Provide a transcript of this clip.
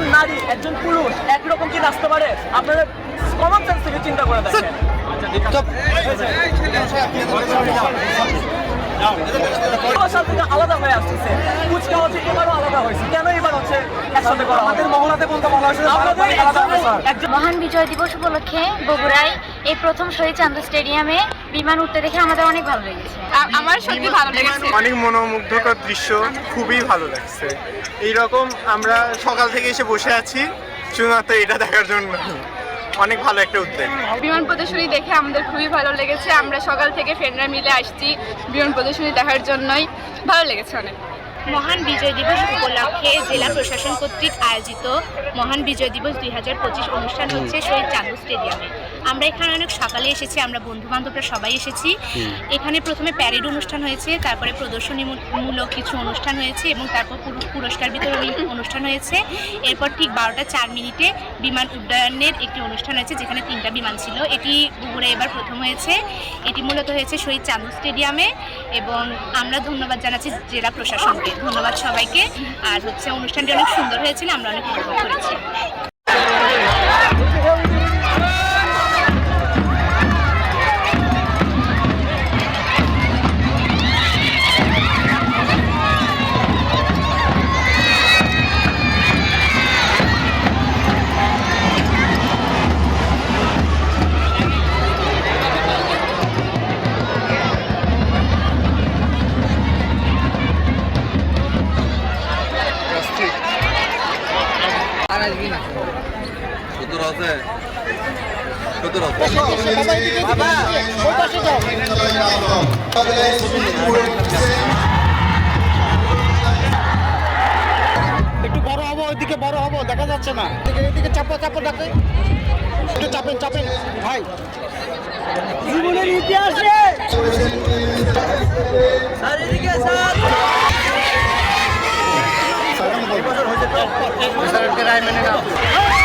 একজন নারী একজন পুরুষ একরকম কি নাচতে পারে? আপনারা কমন সেন্স থেকে চিন্তা করে দেখেন। থেকে আলাদা হয়ে আসতেছে। কুচকা হচ্ছে এবারও আলাদা হয়েছে। কেন এবার হচ্ছে একসাথে করা আমাদের মহলাতে একজন মহান বিজয় দিবস উপলক্ষে বগুড়ায় এই প্রথম শহীদ চান্দ স্টেডিয়ামে বিমান উঠতে দেখে আমাদের অনেক ভালো লেগেছে। আমার সত্যি ভালো লেগেছে। অনেক মনোমুগ্ধকর দৃশ্য খুবই ভালো লাগছে। এইরকম আমরা সকাল থেকে এসে বসে আছি শুধুমাত্র এটা দেখার জন্য। অনেক ভালো একটা উদ্যোগ। বিমান প্রদর্শনী দেখে আমাদের খুবই ভালো লেগেছে। আমরা সকাল থেকে ফ্রেন্ডরা মিলে আসছি বিমান প্রদর্শনী দেখার জন্যই। ভালো লেগেছে অনেক। মহান বিজয় দিবস উপলক্ষে জেলা প্রশাসন কর্তৃক আয়োজিত মহান বিজয় দিবস দুই হাজার পঁচিশ অনুষ্ঠান হচ্ছে শহীদ চান্দু স্টেডিয়ামে। আমরা এখানে অনেক সকালে এসেছি আমরা বন্ধু বান্ধবরা সবাই এসেছি। এখানে প্রথমে প্যারেড অনুষ্ঠান হয়েছে তারপরে প্রদর্শনী মূ- মূলক কিছু অনুষ্ঠান হয়েছে এবং তারপর পুরো- পুরস্কার বিতরণী অনুষ্ঠান হয়েছে। এরপর ঠিক বারোটা চার মিনিটে বিমান উড্ডয়নের একটি অনুষ্ঠান হয়েছে যেখানে তিনটা বিমান ছিল। এটি বগুড়া এবার প্রথম হয়েছে। এটি মূলত হয়েছে শহীদ চান্দু স্টেডিয়ামে এবং আমরা ধন্যবাদ জানাচ্ছি জেলা প্রশাসনকে। ধন্যবাদ সবাইকে। আর হচ্ছে অনুষ্ঠানটি অনেক সুন্দর হয়েছিল আমরা অনেক উপভোগ করেছি। সত্তর আছে। সত্তর একটু বড় হব ওইদিকে বড় হব দেখা যাচ্ছে না। এদিকে এদিকে চাপো চাপো ডাকে। একটু চাপেন চাপেন। ভাই। জীবনের ইতিহাসে স্যার এদিকে স্যার। রায় মেনে নাও